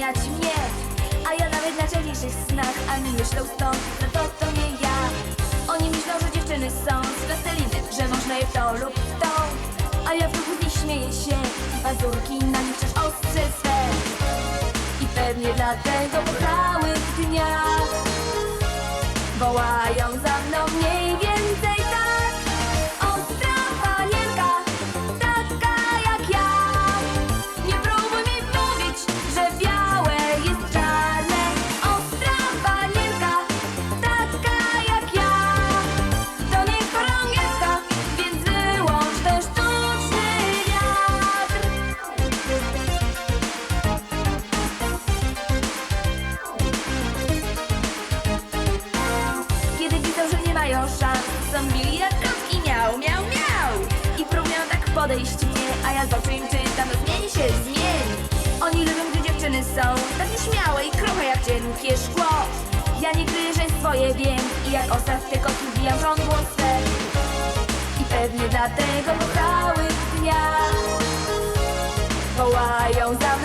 spełniać mnie. A ja nawet na najczęściejszych snach Ani myślą stąd, że to to nie ja. Oni myślą, że dziewczyny są z plasteliny Że można je to lub to. A ja w duchu nich śmieję się I pazurki na nich wciąż ostrzę swe. I pewnie dlatego po mili jak kotki, miał, miał, miał. I próbują tak podejść mnie A ja z oczu im czytam, no zmieni się, zmieni Oni lubią, gdy dziewczyny są Takie śmiałe i kruche jak cienkie szkło. Ja nie kryję, że swoje wiem I jak ostatnie kotki wbijam żądło swe I pewnie dlatego po całych dniach Wołają za